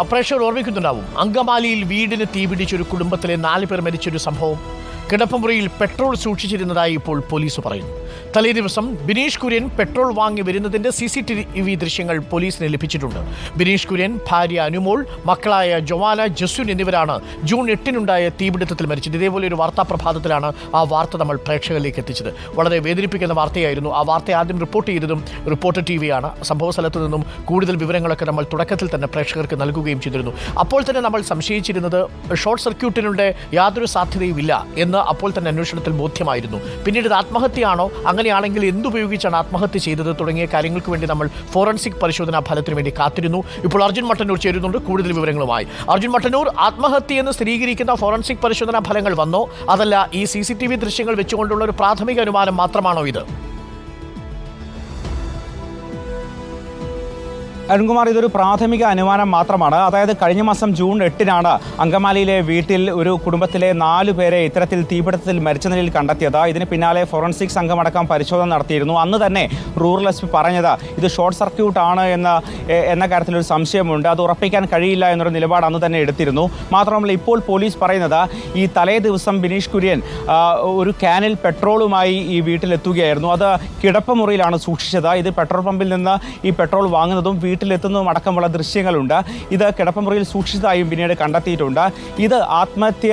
പ്രേക്ഷകർ ഓർമ്മിക്കുന്നുണ്ടാവും. അങ്കമാലിയിൽ വീടിന് തീപിടിച്ചൊരു കുടുംബത്തിലെ നാല് പേർ മരിച്ചൊരു സംഭവം. കിടപ്പുമുറിയിൽ പെട്രോൾ സൂക്ഷിച്ചിരുന്നതായി ഇപ്പോൾ പോലീസ് പറയുന്നു. തലേ ദിവസം ബിനീഷ് കുര്യൻ പെട്രോൾ വാങ്ങി വരുന്നതിന്റെ സി സി ടി വി ദൃശ്യങ്ങൾ പോലീസിന് ലഭിച്ചിട്ടുണ്ട്. ബിനീഷ് കുര്യൻ ഭാര്യ അനുമോൾ മക്കളായ ജൊവാന ജസുൻ എന്നിവരാണ് ജൂൺ എട്ടിനുണ്ടായ തീപിടുത്തത്തിൽ മരിച്ചത്. ഇതേപോലെ ഒരു വാർത്താ പ്രഭാതത്തിലാണ് ആ വാർത്ത നമ്മൾ പ്രേക്ഷകരിലേക്ക് എത്തിച്ചത്. വളരെ വേദനിപ്പിക്കുന്ന വാർത്തയായിരുന്നു. ആ വാർത്ത ആദ്യം റിപ്പോർട്ട് ചെയ്തതും റിപ്പോർട്ടർ ടി വിയാണ് സംഭവ സ്ഥലത്തു നിന്നും കൂടുതൽ വിവരങ്ങളൊക്കെ നമ്മൾ തുടക്കത്തിൽ തന്നെ പ്രേക്ഷകർക്ക് നൽകുകയും ചെയ്തിരുന്നു. അപ്പോൾ തന്നെ നമ്മൾ സംശയിച്ചിരുന്നത് ഷോർട്ട് സർക്യൂട്ടിനുണ്ട് യാതൊരു സാധ്യതയുമില്ല എന്ന് അപ്പോൾ തന്നെ അന്വേഷണത്തിൽ ബോധ്യമായിരുന്നു. പിന്നീട് ആത്മഹത്യയാണോ? അങ്ങനെയാണെങ്കിൽ എന്തുപയോഗിച്ചാണ് ആത്മഹത്യ ചെയ്തത് തുടങ്ങിയ കാര്യങ്ങൾക്ക് വേണ്ടി നമ്മൾ ഫോറൻസിക് പരിശോധനാ ഫലത്തിന് വേണ്ടി കാത്തിരുന്നു. ഇപ്പോൾ അർജുൻ മട്ടന്നൂർ ചേരുന്നുണ്ട്. കൂടുതൽ വിവരങ്ങളുമായി. അർജുൻ മട്ടന്നൂർ ആത്മഹത്യ എന്ന് സ്ഥിരീകരിക്കുന്ന ഫോറൻസിക് പരിശോധനാ ഫലങ്ങൾ വന്നോ? അതല്ല ഈ സി ദൃശ്യങ്ങൾ വെച്ചുകൊണ്ടുള്ള ഒരു പ്രാഥമിക അനുമാനം മാത്രമാണോ ഇത്? അരുൺകുമാർ ഇതൊരു പ്രാഥമിക അനുമാനം മാത്രമാണ്. അതായത് കഴിഞ്ഞ മാസം ജൂൺ എട്ടിനാണ് അങ്കമാലിയിലെ വീട്ടിൽ ഒരു കുടുംബത്തിലെ നാലു പേരെ ഇത്തരത്തിൽ തീപിടുത്തത്തിൽ മരിച്ച നിലയിൽ കണ്ടെത്തിയത്. ഇതിന് പിന്നാലെ ഫോറൻസിക് സംഘമടക്കം പരിശോധന നടത്തിയിരുന്നു. അന്ന് തന്നെ റൂറൽ എസ് പി പറഞ്ഞത് ഇത് ഷോർട്ട് സർക്യൂട്ട് ആണ് എന്ന എന്ന കാര്യത്തിലൊരു സംശയമുണ്ട്. അത് ഉറപ്പിക്കാൻ കഴിയില്ല എന്നൊരു നിലപാട് അന്ന് തന്നെ എടുത്തിരുന്നു. മാത്രമല്ല ഇപ്പോൾ പോലീസ് പറയുന്നത് ഈ തലേ ദിവസം ബിനീഷ് കുര്യൻ ഒരു ക്യാനിൽ പെട്രോളുമായി ഈ വീട്ടിലെത്തുകയായിരുന്നു. അത് കിടപ്പ് മുറിയിലാണ് സൂക്ഷിച്ചത്. ഇത് പെട്രോൾ പമ്പിൽ നിന്ന് ഈ പെട്രോൾ വാങ്ങുന്നതും വീട്ടിലെത്തുന്നതും അടക്കമുള്ള ദൃശ്യങ്ങളുണ്ട്. ഇത് കിടപ്പമുറിയിൽ സൂക്ഷിച്ചതായും പിന്നീട് കണ്ടെത്തിയിട്ടുണ്ട്. ഇത് ആത്മഹത്യ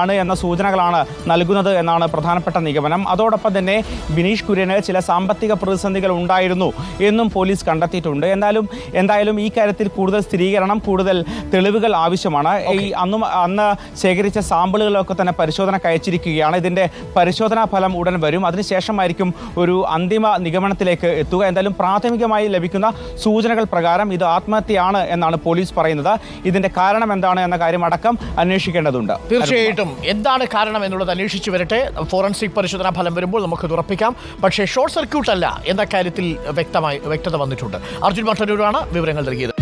ആണ് എന്ന സൂചനകളാണ് നൽകുന്നത് എന്നാണ് പ്രധാനപ്പെട്ട നിഗമനം. അതോടൊപ്പം തന്നെ ബിനീഷ് കുര്യന് ചില സാമ്പത്തിക പ്രതിസന്ധികൾ ഉണ്ടായിരുന്നു എന്നും പോലീസ് കണ്ടെത്തിയിട്ടുണ്ട്. എന്നാലും എന്തായാലും ഈ കാര്യത്തിൽ കൂടുതൽ സ്ഥിരീകരണം കൂടുതൽ തെളിവുകൾ ആവശ്യമാണ്. ഈ അന്നും അന്ന് ശേഖരിച്ച സാമ്പിളുകളൊക്കെ തന്നെ പരിശോധനയ്ക്ക് അയച്ചിരിക്കുകയാണ് ഇതിന്റെ പരിശോധനാ ഫലം ഉടൻ വരും. അതിനുശേഷമായിരിക്കും ഒരു അന്തിമ നിഗമനത്തിലേക്ക് എത്തുക. എന്തായാലും പ്രാഥമികമായി ലഭിക്കുന്ന സൂചനകൾ പ്രകാരം ഇത് ആത്മഹത്യയാണ് എന്നാണ് പോലീസ് പറയുന്നത്. ഇതിന്റെ കാരണം എന്താണ് എന്ന കാര്യം അടക്കം അന്വേഷിക്കേണ്ടതുണ്ട്. തീർച്ചയായിട്ടും. എന്താണ് കാരണം എന്നുള്ളത് അന്വേഷിച്ചു വരട്ടെ. ഫോറൻസിക് പരിശോധനാ ഫലം വരുമ്പോൾ നമുക്ക് ഉറപ്പിക്കാം. പക്ഷേ ഷോർട്ട് സർക്യൂട്ട് അല്ല എന്ന കാര്യത്തിൽ വ്യക്തമായി വ്യക്തത വന്നിട്ടുണ്ട്. അർജുൻ മട്ടന്നൂരാണ് വിവരങ്ങൾ നൽകിയത്.